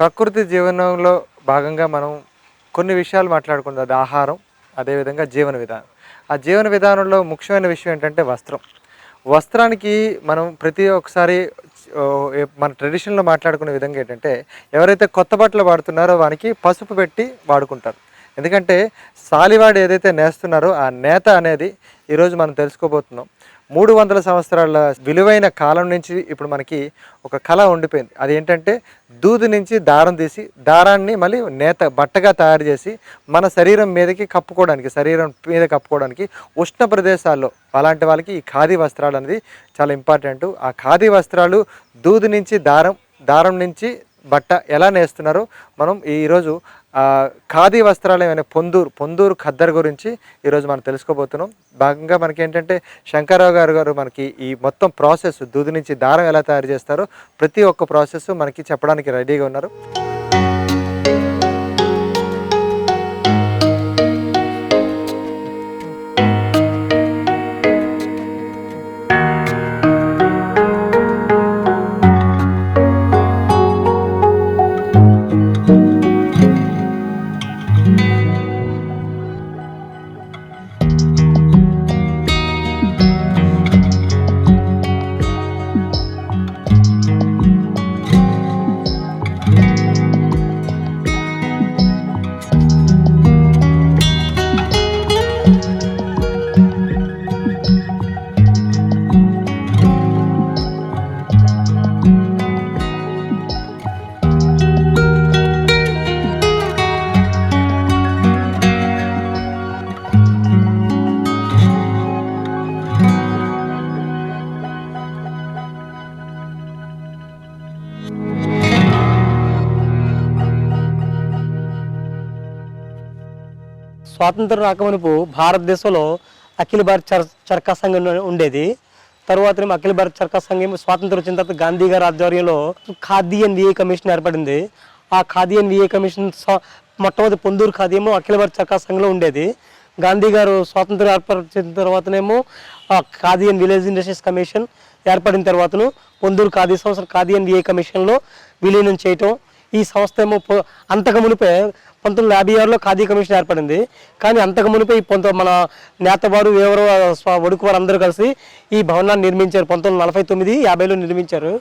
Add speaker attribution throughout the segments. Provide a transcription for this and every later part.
Speaker 1: ప్రకృతి జీవనంలో భాగంగా మనం కొన్ని విషయాలు మాట్లాడుకుందాం. అది ఆహారం అదేవిధంగా జీవన విధానం. ఆ జీవన విధానంలో ముఖ్యమైన విషయం ఏంటంటే వస్త్రం. వస్త్రానికి మనం ప్రతి ఒక్కసారి మన ట్రెడిషన్లో మాట్లాడుకునే విధంగా ఏంటంటే ఎవరైతే కొత్త బట్టలు వాడుతున్నారో వానికి పసుపు పెట్టి వాడుకుంటారు. ఎందుకంటే సాలివాడు ఏదైతే నేస్తున్నారో ఆ నేత అనేది ఈరోజు మనం తెలుసుకోబోతున్నాం. మూడు వందల సంవత్సరాల విలువైన కాలం నుంచి ఇప్పుడు మనకి ఒక కళ ఉండిపోయింది. అది ఏంటంటే దూది నుంచి దారం తీసి దారాన్ని మళ్ళీ నేత బట్టగా తయారు చేసి మన శరీరం మీదకి కప్పుకోవడానికి శరీరం మీద కప్పుకోవడానికి ఉష్ణ ప్రదేశాల్లో అలాంటి వాళ్ళకి ఈ ఖాదీ వస్త్రాలు అనేది చాలా ఇంపార్టెంట్ ఆ ఖాదీ వస్త్రాలు దూది నుంచి దారం దారం నుంచి బట్ట ఎలా నేస్తున్నారో మనం ఈరోజు ఖాదీ వస్త్రాలు ఏమైనా పొందూరు పొందూరు ఖద్దర్ గురించి ఈరోజు మనం తెలుసుకోబోతున్నాం. భాగంగా మనకి ఏంటంటే శంకరరావు గారు గారు మనకి ఈ మొత్తం ప్రాసెస్ దూది నుంచి దారం ఎలా తయారు చేస్తారో ప్రతి ఒక్క ప్రాసెస్ మనకి చెప్పడానికి రెడీగా ఉన్నారు.
Speaker 2: స్వాతంత్రం రాకమునుపు భారతదేశంలో అఖిల భారత చర్ చర్కా సంఘం ఉండేది. తర్వాత అఖిల భారత చర్కా సంఘం స్వాతంత్రం వచ్చిన తర్వాత గాంధీ గారి ఆధ్వర్యంలో ఖాదీ అండ్ విఏ కమిషన్ ఏర్పడింది. ఆ ఖాదీ అండ్ విఏ కమిషన్ మొట్టమొదటి పొందూరు ఖాదీయము అఖిల భారత చర్కా సంఘంలో ఉండేది. గాంధీ గారు స్వాతంత్రం ఏర్పరిచిన తర్వాతనేమో ఆ Khadi and village industries commission ఏర్పడిన తర్వాతను పొందూరు ఖాదీ సంస్థ ఖాదీ అండ్ విఏ కమిషన్లో విలీనం చేయటం ఈ సంస్థ ఏమో అంతకు మునిపే పంతొమ్మిది యాభై ఆరులో ఖాదీ కమిషన్ ఏర్పడింది. కానీ అంతకు మునిపే ఈ పంత మన నేతవారు వేవరు ఒడుకు వారు అందరూ కలిసి ఈ భవనాన్ని నిర్మించారు. పంతొమ్మిది నలభై తొమ్మిది యాభైలో నిర్మించారు.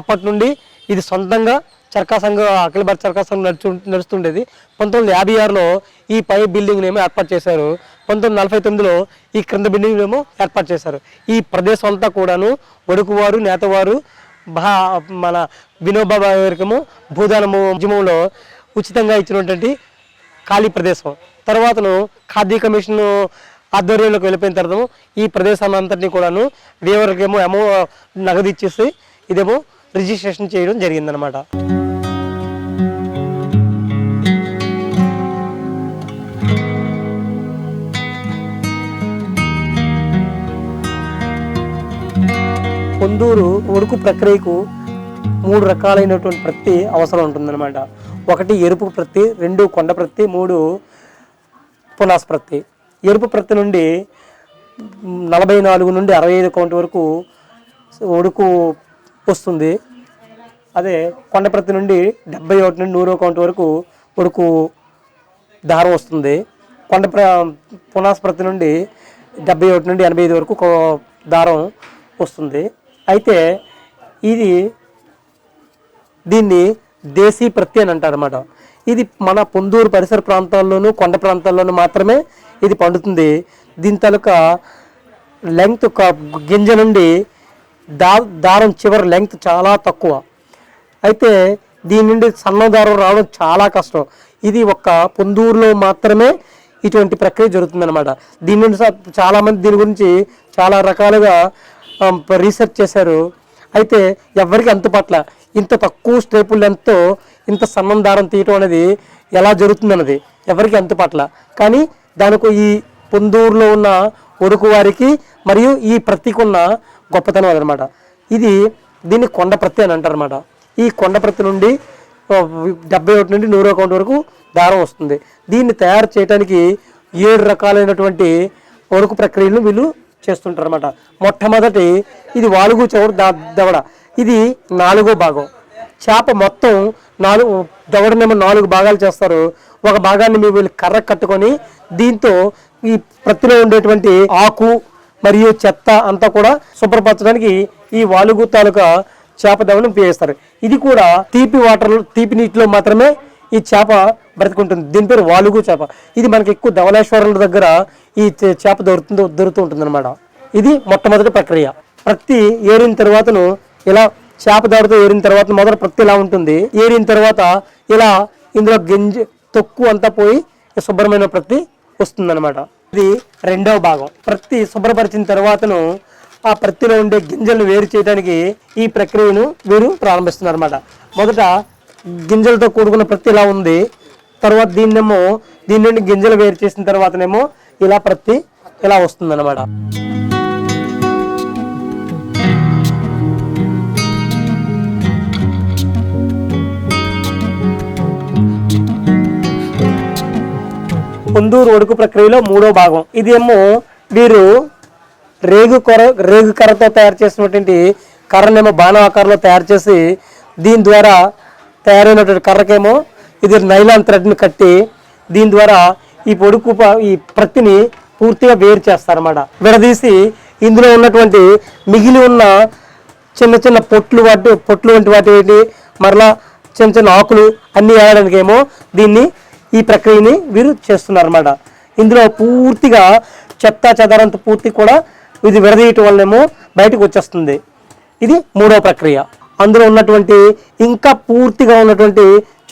Speaker 2: అప్పటి నుండి ఇది సొంతంగా చర్కా సంఘం అఖిల భారత చర్కా సంఘం నడుచు నడుస్తుండేది. పంతొమ్మిది యాభై ఆరులో ఈ పై బిల్డింగ్ ఏమో ఏర్పాటు చేశారు. పంతొమ్మిది నలభై తొమ్మిదిలో ఈ క్రింద బిల్డింగ్ ఏమో ఏర్పాటు చేశారు. ఈ ప్రదేశం అంతా కూడాను ఒడుకువారు నేతవారు భా మన వినోబా భావే భూదానము ఉద్యమంలో ఉచితంగా ఇచ్చినటువంటి ఖాళీ ప్రదేశం. తర్వాతను ఖాదీ కమిషన్ ఆధ్వర్యంలోకి వెళ్ళిపోయిన తర్వాత ఈ ప్రదేశాన్ని అంతటినీ కూడాను వేవరికేమో అమౌ నగదు ఇచ్చేసి ఇదేమో రిజిస్ట్రేషన్ చేయడం జరిగిందనమాట పొందూరు ఉడుకు ప్రక్రియకు మూడు రకాలైనటువంటి ప్రత్తి అవసరం ఉంటుందన్నమాట. ఒకటి ఎరుపు ప్రత్తి రెండు కొండ ప్రత్తి మూడు పునాస్ ప్రత్తి. ఎరుపు ప్రత్తి నుండి నలభై నాలుగు నుండి అరవై ఐదు కౌంట్ వరకు ఉడుకు వస్తుంది. అదే కొండ ప్రతి నుండి డెబ్బై ఒకటి నుండి నూరు కౌంట్ వరకు ఉడుకు దారం వస్తుంది. కొండ ప్ర పునాస్ ప్రతి నుండి డెబ్బై ఒకటి నుండి ఎనభై ఐదు వరకు దారం వస్తుంది. అయితే ఇది దీన్ని దేశీ ప్రత్తి అని అంటారు అనమాట ఇది మన పొందూరు పరిసర ప్రాంతాల్లోనూ కొండ ప్రాంతాల్లోనూ మాత్రమే ఇది పండుతుంది. దీని తాలూకా లెంగ్త్ ఒక గింజ నుండి దా దారం చివరి లెంగ్త్ చాలా తక్కువ. అయితే దీని నుండి సన్న దారం రావడం చాలా కష్టం. ఇది ఒక్క పొందూరులో మాత్రమే ఇటువంటి ప్రక్రియ జరుగుతుందన్నమాట. దీని నుండి చాలామంది దీని గురించి చాలా రకాలుగా రీసెర్చ్ చేశారు. అయితే ఎవరికి అంతుపట్ల? ఇంత తక్కువ స్టేపుల్ లెంత్తో ఇంత సన్నం దారం తీయటం అనేది ఎలా జరుగుతుందన్నది ఎవరికి అంత పట్ల. కానీ దానికి ఈ పొందూరులో ఉన్న ఒడుకు వారికి మరియు ఈ ప్రతికున్న గొప్పతనం అదనమాట. ఇది దీన్ని కొండ ప్రతి అని అంటారన్నమాట. ఈ కొండ ప్రతి నుండి డెబ్బై ఒకటి నుండి నూరు అకౌంట్ వరకు దారం వస్తుంది. దీన్ని తయారు చేయడానికి ఏడు రకాలైనటువంటి వరకు ప్రక్రియలను వీళ్ళు చేస్తుంటారు అనమాట మొట్టమొదటి ఇది వాలుగు చెవుడు దా దవడ. ఇది నాలుగో భాగం. చేప మొత్తం నాలుగు దవడనేమో నాలుగు భాగాలు చేస్తారు. ఒక భాగాన్ని మీ వీళ్ళు కర్ర కట్టుకొని దీంతో ఈ ప్రత్తిలో ఉండేటువంటి ఆకు మరియు చెత్త అంతా కూడా శుభ్రపరచడానికి ఈ వాలుగు తాలూకా చేప దవడను ఉపయోగిస్తారు. ఇది కూడా తీపి వాటర్ తీపి నీటిలో మాత్రమే ఈ చేప బ్రతుకుంటుంది. దీని పేరు వాలుగు చేప. ఇది మనకి ఎక్కువ ధవళేశ్వరుల దగ్గర ఈ చేప దొరుకుతుందో దొరుకుతూ ఉంటుంది అనమాట ఇది మొట్టమొదటి ప్రక్రియ. ప్రతి ఏరిన తర్వాతను ఇలా చేప దాడితో ఏరిన తర్వాత మొదట ప్రతి ఇలా ఉంటుంది. ఏరిన తర్వాత ఇలా ఇందులో గింజ తొక్కు అంతా పోయి శుభ్రమైన ప్రత్తి వస్తుందన్నమాట. ఇది రెండవ భాగం. ప్రత్తి శుభ్రపరిచిన తర్వాతను ఆ ప్రత్తిలో ఉండే గింజలను వేరు చేయడానికి ఈ ప్రక్రియను వీరు ప్రారంభిస్తున్నారన్నమాట. మొదట గింజలతో కూడుకున్న ప్రతి ఇలా ఉంది. తర్వాత దీన్నేమో దీని నుండి గింజలు వేరు చేసిన తర్వాతనేమో ఇలా ప్రత్తి ఇలా వస్తుందన్నమాట. పొందూరు ఒడుకు ప్రక్రియలో మూడో భాగం. ఇదేమో వీరు రేగు కొర రేగు కర్రతో తయారు చేసినటువంటి కర్రనేమో బాణం ఆకారంలో తయారు చేసి దీని ద్వారా తయారైనటువంటి కర్రకేమో ఇది నైలాన్ థ్రెడ్ని కట్టి దీని ద్వారా ఈ పొడుకు ప- ఈ ప్రతిని పూర్తిగా వేరు చేస్తారన్నమాట. విడదీసి ఇందులో ఉన్నటువంటి మిగిలి ఉన్న చిన్న చిన్న పొట్లు వాటి పొట్లు వంటి వాటి మరలా చిన్న చిన్న ఆకులు అన్నీ వేయడానికి ఏమో దీన్ని ఈ ప్రక్రియని వీరు చేస్తున్నారన్నమాట. ఇందులో పూర్తిగా చెత్త చెదారంత పూర్తి కూడా ఇది విడదీయటం వల్లేమో బయటకు వచ్చేస్తుంది. ఇది మూడో ప్రక్రియ. అందులో ఉన్నటువంటి ఇంకా పూర్తిగా ఉన్నటువంటి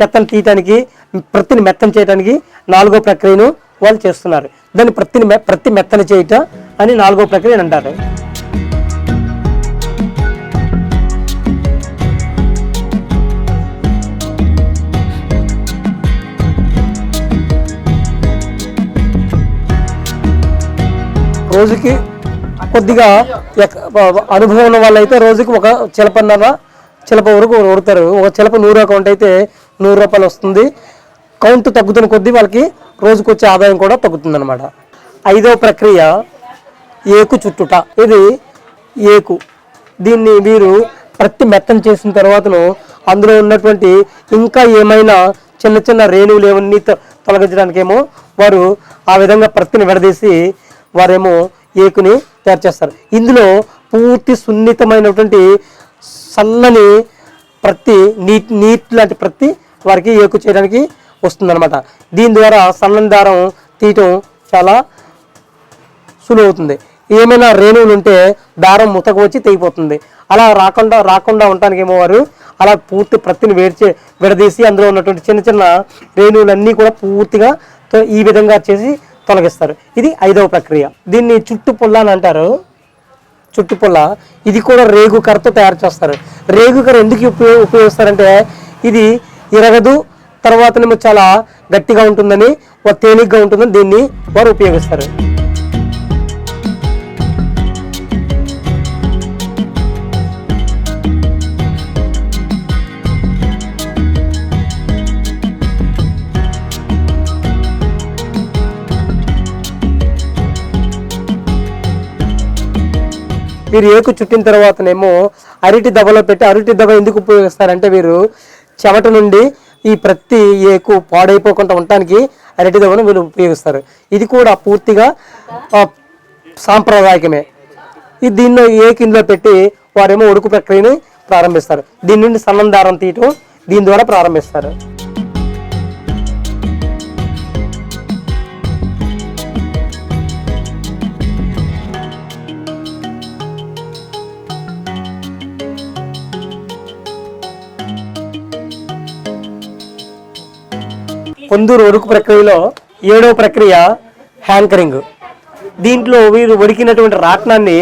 Speaker 2: చెత్తను తీయటానికి ప్రతిని మెత్తని చేయడానికి నాలుగో ప్రక్రియను వాళ్ళు చేస్తున్నారు. దాన్ని ప్రతిని మె- ప్రతి మెత్తని చేయట అని నాలుగో ప్రక్రియ అంటారు రోజుకి కొద్దిగా అనుభవం ఉన్న వాళ్ళైతే రోజుకి ఒక చిలపన్నర చిలప వరకు ఉడతారు ఒక చిలప నూరు అకౌంట్ అయితే నూరు రూపాయలు వస్తుంది. కౌంట్ తగ్గుతున్న కొద్దీ వాళ్ళకి రోజుకు వచ్చే ఆదాయం కూడా తగ్గుతుంది అనమాట ఐదవ ప్రక్రియ ఏకు చుట్టుట. ఇది ఏకు. దీన్ని వీరు ప్రతి మెత్తం చేసిన తర్వాతను అందులో ఉన్నటువంటి ఇంకా ఏమైనా చిన్న చిన్న రేణువులు ఏమన్నీ తొలగించడానికేమో వారు ఆ విధంగా ప్రత్తిని విడదీసి వారేమో ఏకుని తయారు చేస్తారు. ఇందులో పూర్తి సున్నితమైనటువంటి సన్నని ప్రతి నీట్ నీట్ లాంటి ప్రతి వారికి ఏకు చేయడానికి వస్తుందన్నమాట. దీని ద్వారా సన్నని దారం తీయటం చాలా సులువవుతుంది. ఏమైనా రేణువులు ఉంటే దారం ముతకు వచ్చి తెగిపోతుంది. అలా రాకుండా రాకుండా ఉండటానికి ఏమో వారు అలా పూర్తి ప్రతిని వేడిచే విడదీసి అందులో ఉన్నటువంటి చిన్న చిన్న రేణువులన్నీ కూడా పూర్తిగా ఈ విధంగా చేసి తొలగిస్తారు. ఇది ఐదవ ప్రక్రియ. దీన్ని చుట్టు పుల్ల అని అంటారు. చుట్టుపుల్ల. ఇది కూడా రేగు కర్రతో తయారు చేస్తారు. రేగు కర్ర ఎందుకు ఉపయోగ ఉపయోగిస్తారంటే ఇది ఇరగదు తర్వాతనేమో చాలా గట్టిగా ఉంటుందని వా- తేలిగ్గా ఉంటుందని దీన్ని వారు ఉపయోగిస్తారు. వీరు ఏకు చుట్టిన తర్వాతనేమో అరటి దెబ్బలో పెట్టి అరటి దెబ్బ ఎందుకు ఉపయోగిస్తారంటే వీరు చెమట నుండి ఈ ప్రతి ఏకు పాడైపోకుండా ఉండటానికి అరటి దెబ్బను వీళ్ళు ఉపయోగిస్తారు. ఇది కూడా పూర్తిగా సాంప్రదాయకమే. ఈ దీన్ని ఏకు ఇందులో పెట్టి వారేమో ఉడుకు ప్రక్రియని ప్రారంభిస్తారు. దీని నుండి సన్నం దారం తీయటం దీని ద్వారా ప్రారంభిస్తారు. పొందూరు ఉడుకు ప్రక్రియలో ఏడవ ప్రక్రియ హ్యాంకరింగ్. దీంట్లో వీరు ఉడికినటువంటి రాట్నాన్ని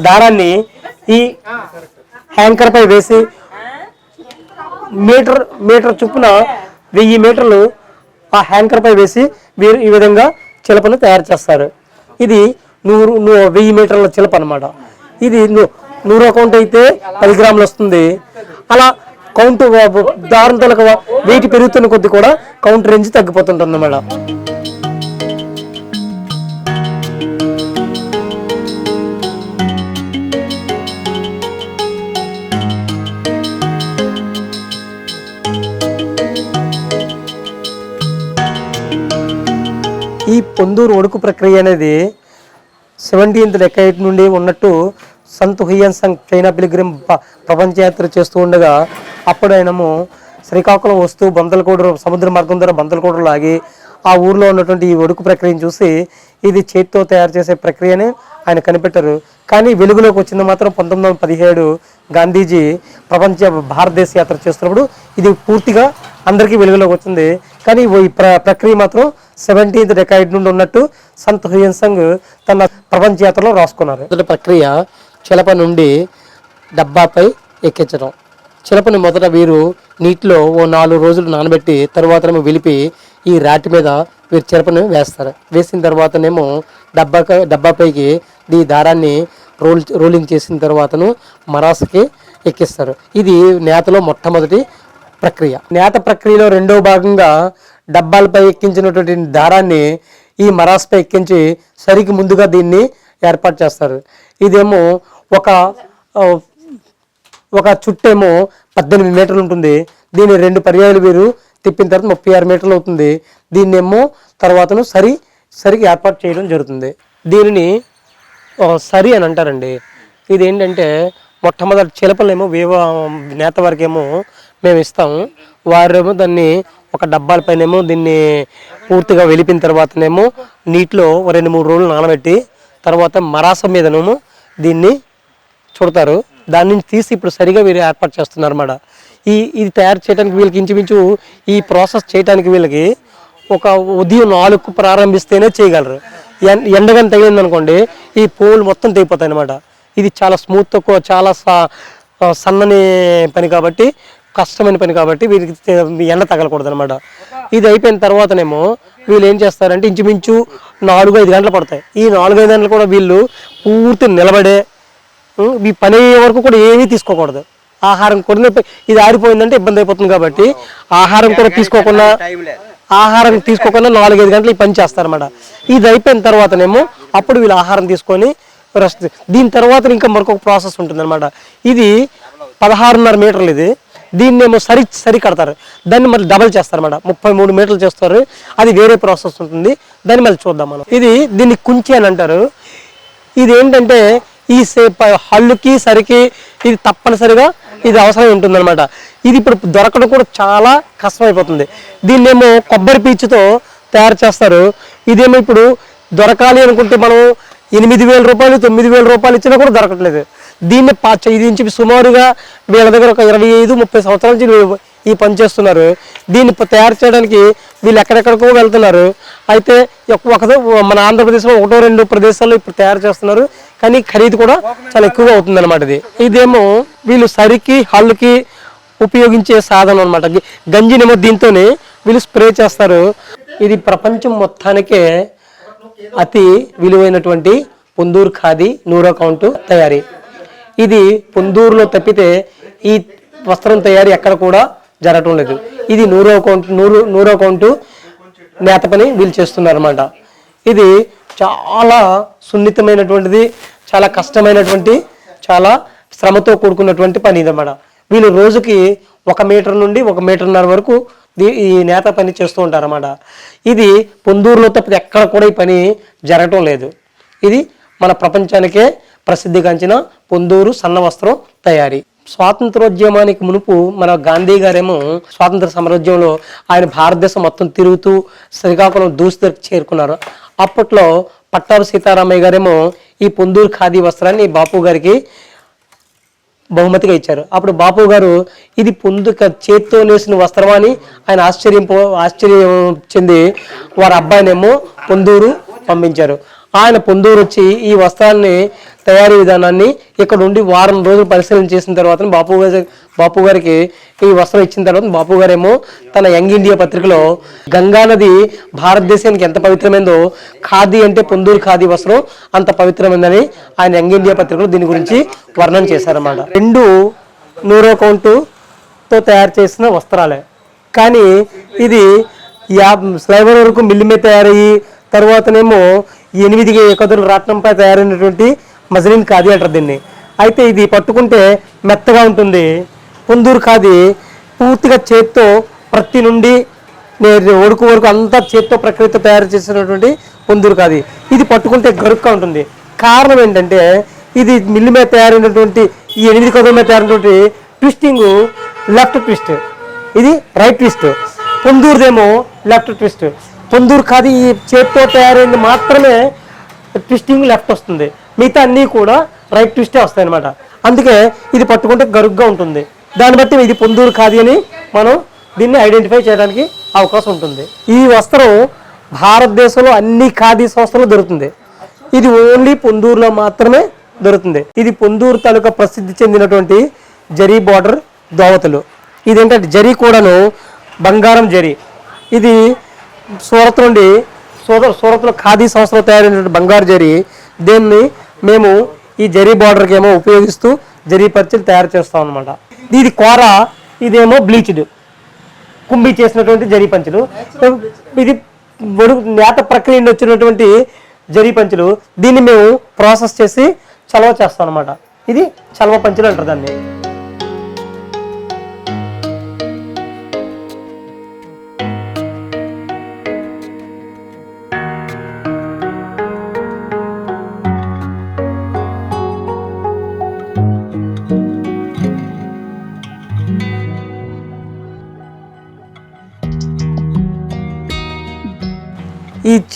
Speaker 2: దారాన్ని ఈ హ్యాంకర్పై వేసి మీటర్ మీటర్ చొప్పున వెయ్యి మీటర్లు ఆ హ్యాంకర్పై వేసి వీరు ఈ విధంగా చిలపను తయారు చేస్తారు. ఇది నూరు నూ- వెయ్యి మీటర్ల చిలప అనమాట ఇది నూ నూరు అకౌంట్ అయితే పది గ్రాములు వస్తుంది. అలా కౌంటు దారుణతలకు వెయిట్ పెరుగుతున్న కొద్ది కూడా కౌంట్ రేంజ్ తగ్గిపోతుంటుంది మేడం. ఈ పొందూరు ఒడుకు ప్రక్రియ అనేది సెవెంటీన్త్ డెకైట్ నుండి ఉన్నట్టు Sant Hiuen Tsang China pilgrim ప్రపంచయాత్ర చేస్తూ ఉండగా అప్పుడు ఆయనము శ్రీకాకుళం వస్తూ బంతలకోడు సముద్ర మార్గం ద్వారా బంతలకోడు లాగి ఆ ఊర్లో ఉన్నటువంటి ఈ ఒడుకు ప్రక్రియను చూసి ఇది చేతితో తయారు చేసే ప్రక్రియని ఆయన కనిపెట్టారు. కానీ వెలుగులోకి వచ్చింది మాత్రం పంతొమ్మిది వందల పదిహేడు గాంధీజీ ప్రపంచ భారతదేశ యాత్ర చేస్తున్నప్పుడు ఇది పూర్తిగా అందరికీ వెలుగులోకి వచ్చింది. కానీ ఈ ప్ర ప్రక్రియ మాత్రం సెవెంటీన్త్ డెకాయిడ్ నుండి ఉన్నట్టు సంత్ హుయన్ సంగ్ తన ప్రపంచ యాత్రలో రాసుకున్నారు. ప్రక్రియ చిలప నుండి డబ్బాపై ఎక్కించడం. చిలపని మొదట వీరు నీటిలో ఓ నాలుగు రోజులు నానబెట్టి తరువాతనేమో విలిపి ఈ రాటి మీద వీరు చిలపని వేస్తారు. వేసిన తర్వాతనేమో డబ్బా డబ్బాపైకి ఈ దారాన్ని రోల్ రోలింగ్ చేసిన తర్వాతను మరాసుకి ఎక్కిస్తారు. ఇది నేతలో మొట్టమొదటి ప్రక్రియ. నేత ప్రక్రియలో రెండో భాగంగా డబ్బాలపై ఎక్కించినటువంటి దారాన్ని ఈ మరాస్పై ఎక్కించి సరికి ముందుగా దీన్ని ఏర్పాటు చేస్తారు. ఇదేమో ఒక ఒక చుట్టేమో పద్దెనిమిది మీటర్లు ఉంటుంది. దీన్ని రెండు పర్యాయాలు వీరు. తిప్పిన తర్వాత ముప్పై ఆరు మీటర్లు అవుతుంది. దీన్నేమో తర్వాతను సరి సరికి ఏర్పాటు చేయడం జరుగుతుంది. దీనిని సరి అని అంటారండి. ఇది ఏంటంటే మొట్టమొదటి చిలపలేమో వేవ నేత వరకేమో మేము ఇస్తాము వారేమో దాన్ని ఒక డబ్బాలపైనేమో దీన్ని పూర్తిగా వెలిపిన తర్వాతనేమో నీటిలో రెండు మూడు రోజులు నానబెట్టి తర్వాత మరాసం మీదనేమో దీన్ని చుడతారు. దాని నుంచి తీసి ఇప్పుడు సరిగా వీరు ఏర్పాటు చేస్తున్నారు అన్నమాట. ఈ ఇది తయారు చేయడానికి వీళ్ళకి ఇంచుమించు ఈ ప్రాసెస్ చేయడానికి వీళ్ళకి ఒక ఉదయం నాలుగు ప్రారంభిస్తేనే చేయగలరు. ఎం ఎండగాని తగిలింది అనుకోండి ఈ పూలు మొత్తం తెగిపోతాయి అనమాట ఇది చాలా స్మూత్ తక్కువ చాలా స- సన్నని పని కాబట్టి కష్టమైన పని కాబట్టి వీరికి ఎండ తగలకూడదు అనమాట ఇది అయిపోయిన తర్వాతనేమో వీళ్ళు ఏం చేస్తారంటే ఇంచుమించు నాలుగు ఐదు గంటలు పడతాయి. ఈ నాలుగు ఐదు గంటలు కూడా వీళ్ళు పూర్తి నిలబడే ఈ పని అయ్యే వరకు కూడా ఏమీ తీసుకోకూడదు. ఆహారం కూడా ఇది ఆరిపోయిందంటే ఇబ్బంది అయిపోతుంది కాబట్టి ఆహారం కూడా తీసుకోకుండా ఆహారం తీసుకోకుండా నాలుగైదు గంటలు ఈ పని చేస్తారన్నమాట. ఇది అయిపోయిన తర్వాతనేమో అప్పుడు వీళ్ళు ఆహారం తీసుకొని రెస్ట్ దీని తర్వాత ఇంకా మరొక ప్రాసెస్ ఉంటుందన్నమాట. ఇది పదహారున్నర మీటర్లు ఇది. దీన్నేమో సరి సరి కడతారు దాన్ని మళ్ళీ డబల్ చేస్తారన్నమాట. ముప్పై మూడు మీటర్లు చేస్తారు. అది వేరే ప్రాసెస్ ఉంటుంది. దాన్ని మళ్ళీ చూద్దాం మనం. ఇది దీన్ని కుంచి అని అంటారు. ఇది ఏంటంటే ఈ హల్లుకి సరికి ఇది తప్పనిసరిగా ఇది అవసరం ఉంటుందన్నమాట. ఇది ఇప్పుడు దొరకడం కూడా చాలా కష్టమైపోతుంది. దీన్నేమో కొబ్బరి పీచుతో తయారు చేస్తారు. ఇదేమో ఇప్పుడు దొరకాలి అనుకుంటే మనం ఎనిమిది వేల రూపాయలు తొమ్మిది వేల రూపాయలు ఇచ్చినా కూడా దొరకట్లేదు. దీన్ని పా ఇది నుంచి సుమారుగా వీళ్ళ దగ్గర ఒక ఇరవై ఐదు ముప్పై సంవత్సరాల నుంచి ఈ పని చేస్తున్నారు. దీన్ని తయారు చేయడానికి వీళ్ళు ఎక్కడెక్కడికో వెళ్తున్నారు. అయితే ఒక- ఒక మన ఆంధ్రప్రదేశ్లో ఒకటో రెండు ప్రదేశాల్లో ఇప్పుడు తయారు చేస్తున్నారు. కానీ ఖరీదు కూడా చాలా ఎక్కువగా అవుతుంది అనమాట ఇది. ఇదేమో వీళ్ళు సరికి హల్లుకి ఉపయోగించే సాధనం అనమాట గంజినేమో దీంతోనే వీళ్ళు స్ప్రే చేస్తారు. ఇది ప్రపంచం మొత్తానికే అతి విలువైనటువంటి పొందూరు ఖాదీ నూరో కౌంట్ తయారీ. ఇది పొందూరులో తప్పితే ఈ వస్త్రం తయారీ ఎక్కడ కూడా జరగటం లేదు. ఇది నూరో కౌంట్ నూరు నూరో కౌంటు నేత పని వీళ్ళు చేస్తున్నారు అనమాట ఇది చాలా సున్నితమైనటువంటిది చాలా కష్టమైనటువంటి చాలా శ్రమతో కూడుకున్నటువంటి పని ఇదన్నమాట. వీళ్ళు రోజుకి ఒక మీటర్ నుండి ఒక మీటర్న్నర వరకు ఈ నేత పని చేస్తూ ఉంటారన్నమాట. ఇది పొందూరులో తప్ప ఎక్కడ కూడా ఈ పని జరగటం లేదు. ఇది మన ప్రపంచానికే ప్రసిద్ధిగాంచిన పొందూరు సన్న వస్త్రం తయారీ. స్వాతంత్రోద్యమానికి మునుపు మన గాంధీ గారేమో స్వాతంత్ర సమరోద్యమంలో ఆయన భారతదేశం మొత్తం తిరుగుతూ శ్రీకాకుళం దూసుదరికి చేరుకున్నారు. అప్పట్లో పట్టాభి సీతారామయ్య గారేమో ఈ పొందూరు ఖాదీ వస్త్రాన్ని బాపు గారికి బహుమతిగా ఇచ్చారు. అప్పుడు బాపు గారు ఇది పొందు చేత్తో నేసిన వస్త్రమా అని ఆయన ఆశ్చర్యం ఆశ్చర్యం చెంది వారి అబ్బాయినేమో పొందూరు పంపించారు. ఆయన పొందూరు వచ్చి ఈ వస్త్రాన్ని తయారీ విధానాన్ని ఇక్కడ ఉండి వారం రోజులు పరిశీలన చేసిన తర్వాత బాపు గారి బాపు గారికి ఈ వస్త్రం ఇచ్చిన తర్వాత బాపు గారేమో తన యంగ్ ఇండియా పత్రికలో గంగా నది భారతదేశానికి ఎంత పవిత్రమైందో ఖాదీ అంటే పొందూరు ఖాదీ వస్త్రం అంత పవిత్రమైందని ఆయన యంగ్ ఇండియా పత్రికలో దీని గురించి వర్ణన చేశారన్నమాట. రెండు నూరో కౌంటుతో తయారు చేసిన వస్త్రాలే. కానీ ఇది యా స్లైబర్ వరకు మిల్లి మీద తయారయ్యి తర్వాతనేమో ఎనిమిది ఏకదులు రాట్నంపై తయారైనటువంటి మజలిన్ ఖాదీ అంటారు దీన్ని. అయితే ఇది పట్టుకుంటే మెత్తగా ఉంటుంది. పొందూరు ఖాదీ పూర్తిగా చేత్తో ప్రతి నుండి నేను ఒడుకు వరకు అంతా చేత్తో ప్రక్రియతో తయారు చేసినటువంటి పొందూరు ఖాదీ. ఇది పట్టుకుంటే గరుక్గా ఉంటుంది. కారణం ఏంటంటే ఇది మిల్లు మీద తయారైనటువంటి ఈ ఎనిమిది కదుల మీద తయారైనటువంటి ట్విస్టింగ్ లెఫ్ట్ ట్విస్ట్. ఇది రైట్ ట్విస్ట్. పొందూరుదేమో లెఫ్ట్ ట్విస్ట్. పొందూరు కాదు ఈ చేత్తో తయారైంది మాత్రమే ట్విస్టింగ్ లెఫ్ట్ వస్తుంది. మిగతా అన్నీ కూడా రైట్ ట్విస్టే వస్తాయి అనమాట అందుకే ఇది పట్టుకుంటే గరుగ్గా ఉంటుంది. దాన్ని బట్టి ఇది పొందూరు కాదు అని మనం దీన్ని ఐడెంటిఫై చేయడానికి అవకాశం ఉంటుంది. ఈ వస్త్రం భారతదేశంలో అన్ని ఖాదీ సంస్థలు దొరుకుతుంది. ఇది ఓన్లీ పొందూరులో మాత్రమే దొరుకుతుంది. ఇది పొందూరు తాలూకా ప్రసిద్ధి చెందినటువంటి జరీ బార్డర్ దోవతలు. ఇదేంటంటే జరీ కూడాను బంగారం జరీ. ఇది సూరత్ నుండి సూరత్లో ఖాదీ సంస్థలో తయారైనటువంటి బంగారు జరి. దీన్ని మేము ఈ జరీ బార్డర్కి ఏమో ఉపయోగిస్తూ జరీ పరిచయం తయారు చేస్తాం అనమాట ఇది కూర ఇదేమో బ్లీచ్డ్. కుంభి చేసినటువంటి జరీ పంచులు. ఇది బొడుగు నేత ప్రక్రియ నుండి వచ్చినటువంటి జరీ పంచులు. దీన్ని మేము ప్రాసెస్ చేసి చలవ చేస్తాం అనమాట ఇది చలవ పంచులు అంటారు దాన్ని.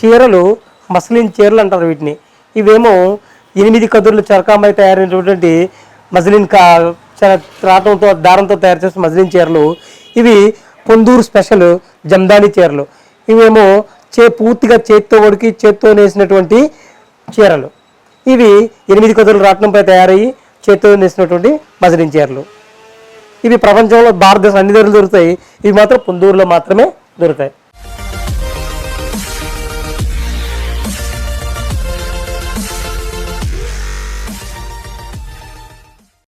Speaker 2: చీరలు మస్లిన్ చీరలు అంటారు వీటిని. ఇవేమో ఎనిమిది కదుర్లు చరకామై తయారైనటువంటి మజ్లిన్ కా రాటంతో దారంతో తయారు చేసిన మజ్లిన్ చీరలు. ఇవి పొందూరు స్పెషల్ జమ్దాని చీరలు. ఇవేమో చే పూర్తిగా చేత్తో ఉడికి చేత్తో నేసినటువంటి చీరలు. ఇవి ఎనిమిది కదుర్లు రాట్నంపై తయారయ్యి చేత్తో నేసినటువంటి మజ్లిన్ చీరలు. ఇవి ప్రపంచంలో భారతదేశం అన్ని దగ్గర దొరుకుతాయి. ఇవి మాత్రం పొందూరులో మాత్రమే దొరుకుతాయి.